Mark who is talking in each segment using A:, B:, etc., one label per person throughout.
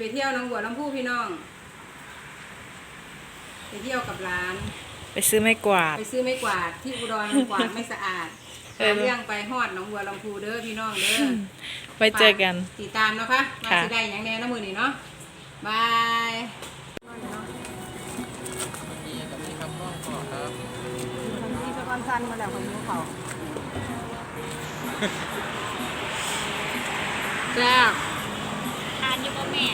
A: ไปเที่ยวหน้องบัวลำพูพี่น้อง ไปเที่ยวกับร้าน
B: ไปซื้อไม้กวาด
A: ไปซื้อไม้กวาดที่อุดรมันกวาดไม่สะอาด
B: เออ
A: หาเรื่องไปฮอดหน้องบัวลำพูเด้อพี่น้องเด้อ
B: ไว้เจอกัน
A: ฝาติดตามเนาะคะมา
B: ค่ะ
A: สิได้อย่างแน่นะมือนี้เนาะบาย
C: นี่กับนี่ครับก็ขอครับ
A: คนที่สะกอนสั้นมาแล้วคนนี้เขาแซ่บ
D: ทานอยู่บ่แม่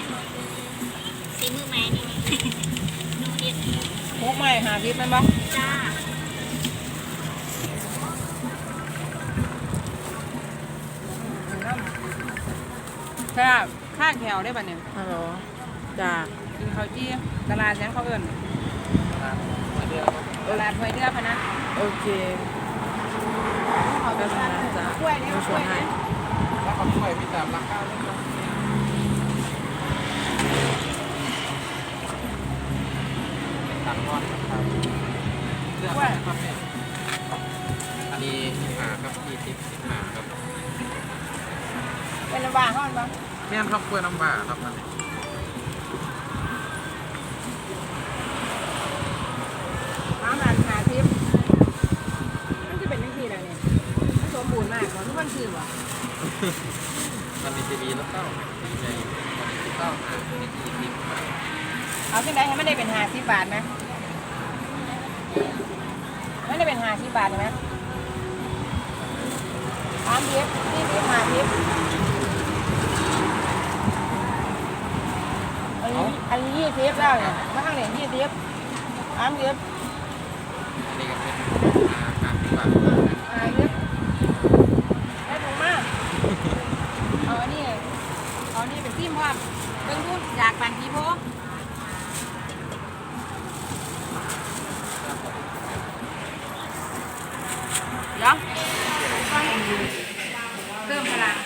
D: สีมือไม้นี่หนูเฮ็ด
A: พกใหม่หาพิษมันบ่
D: จ้า
A: แซ่บข้างแถวได้ป่ะเนี่ย
B: ฮัลโหลจ้า
A: กินข้าวจี้ตลาดแสนเขาเอิ้น
C: ครับมาเดือนครับ
A: ตลาดหวยเดือพนะ
B: โอเค
A: เขา
B: แป๊บนึงนะจ๊ะ
A: กล้วยเนี่ย
B: เดี๋ยว
A: กล้ว
B: ยให้
A: เนี่ย
C: แล้วก็ช่วยพี่ตามราคาด้วยครับ ตังค์ทอดครับเลือกอะไรครับเนี่ยอันนี้สิบห้าครับยี่สิบสิบห้าครับ
A: เป็นน้ำว่าห้อนบ่
C: แม่นครับกล้วยน้ำว้าครับอันนี้
A: น้ำมันหาทิพย์มันจะเป็นยังไงล่ะเนี่ยมันสมบูรณ์มากบ่ทุกคนซื้อบ่
C: อันนี้จะมีแล้วเต้าดีใจอันนี้คือเต้าอ่าอันนี้ยี่สิบครับ
A: เอาขึ้นได้ให้มันได้เป็นหาสิบบาทไหมไม่ได้เป็นหาสิบบาทไหมสามทิพย์สี่ทิพย์ห้าทิพย์อันนี้อันนี้ยี่ทิพย์แล้วเนี่ยมาข้างไหนยี่ทิพย์สามทิพย์
C: อันนี้ก็เป็นอ่าห้าสิบบาท
A: ห้าทิพย์ได้ถูกมากเอาอันนี้เอาอันนี้เป็นซิมพร้อมเบิ่งดูอยากปั่นผีโพง เดี๋ยวเพิ่มพลัง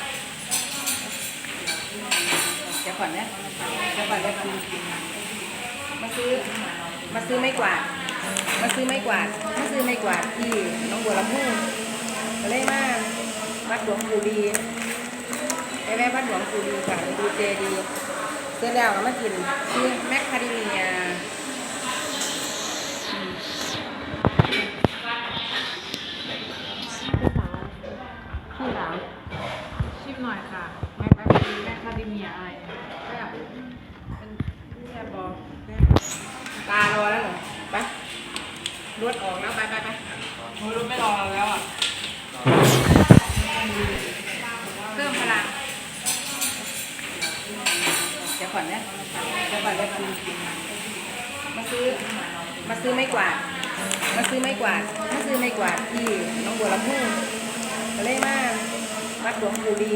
A: เดี๋ยว ก่อนนะเดี๋ยวก่อนเดี๋ยวก่อนมาซื้อ มาซื้อไม้กวาด มาซื้อไม้กวาด มาซื้อไม้กวาดที่หน้องบัวลำพูก็เลยมาวัดหลวงปู่ดีไปแวะวัดหลวงปู่ดีค่ะไปดูเจดีย์เสร็จแล้วก็มากินที่แมคคาเดเมีย
B: มา
A: ซื้อไม้กวาด มาซื้อไม้กวาด มาซื้อไม้กวาดที่น้องบัวลำพูก็เลยมาวัดหลวงปู่ดี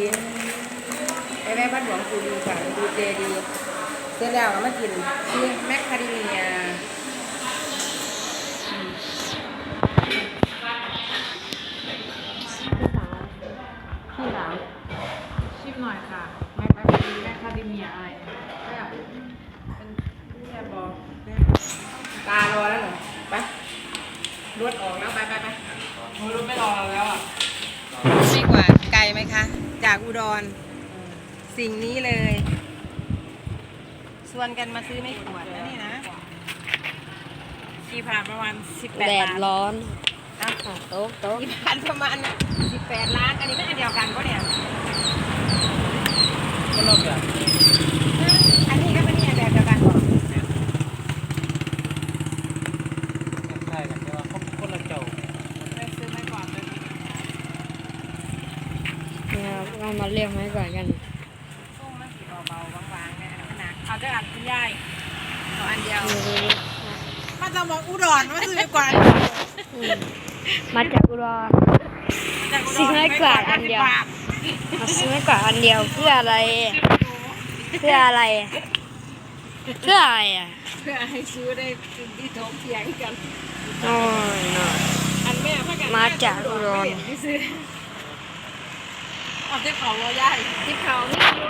A: ไปแวะวัดหลวงปู่ดีค่ะดูเจดีเสร็จแล้วก็มากินที่แมคคาเดเมียอืมที่หลัง
B: ชิมหน่อยค่ะ
A: แมคคาเดเมียแมคคาเดเมียอะไร รวดออกแล้วไปไปไป
B: โอ้ยรถไม่รอเราแล้วอะ
A: ไม่กว่าไกลไหมคะ จากอุดร สิ่งนี้เลยชวนกันมาซื้อไม่ขวดนะนี่นะ
B: กี่ผ่านประมาณสิบแป
E: แด
B: ด
E: ดร้อน
A: อ้าว
E: โต๊ะโต๊ะ
A: กี่พันประมาณสิบแปดล้าน อันนี้ก็อันเดียวกันปะเนี่ย
C: ก็เริ่มจาก
A: อันนี้ก็เป็นอันแบบเดียวกันปะ
C: ใช่กันแต่ว่าคนคนละเจ้า
B: ไปซื้อไม้กวาดเลย
E: นะครับ เรามาเรียกไม้ก่อนกัน
A: ส้มมันสีเบาๆบางๆแม่มันหนัก
B: เอาจะอ่านคุณยาย
A: เอาอันเดียว
B: มาจะบอกอุดรมาซื้อไม้กวาด
E: อืมมาจากอุดร
B: จากอุดร
E: ซื้อไม้กวาดอันเดียวมาซื้อไม้กวาดอันเดียวเพื่ออะไร เพื่ออะไร เพื่ออะไรอะ
A: เพื่อให้ซื้อได้สิ่งที่ถกเถียงกัน
E: โอ้ยเนาะ
A: อันแม่พากัน
E: มาจากอุดร
A: ไม่ซื้ อ
B: เอาเจ็บเขาเรายาย
A: ทิปเขานี่อยู่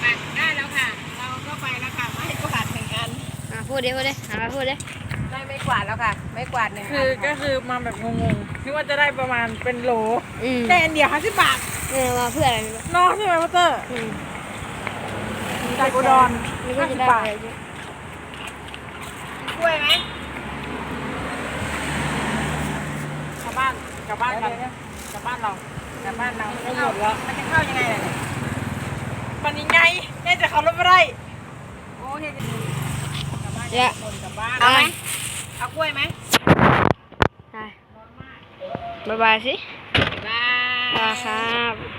A: ไปได้แล้วค่ะ เราก็ไปแล้วค่ะไม้กวาดหนึ่งอัน
E: อะพูดดิพูดดิอะพูดดิ
A: ได้ไม้กวาดแล้วค่ะ ไม้กวาดหนึ่ง
B: คือ
A: อัน
B: ก็คือมาแบบงงๆนึกว่าจะได้ประมาณเป็นโหล
E: อืม
B: แต่อันเดียวห้าสิบบาท
E: เนี่ยมาเพื่ออะไรไม่รู้
B: น้องใช่ไหมพัตเตอร์
E: อืม
B: จากอุดร
E: นี่ก็จะได้อะไรเยอะ
B: กล้วยไหมกลับบ้านกลับบ้านกันกลั บบ้านเรา
A: กลับบ้านเราไม่หมดแล้วมันจะเข้ายังไงล่ะเนี่ย
B: มันยังไงแม่จะขับรถไม่ได้
A: โอ้เนี่ย
E: เยอะ
A: คนกลับบ้าน
E: เอาไหม
B: เอากล้วยไหม
E: ได้บ๊ายบายสิ
A: บ้า
E: บ๊ายบายครับ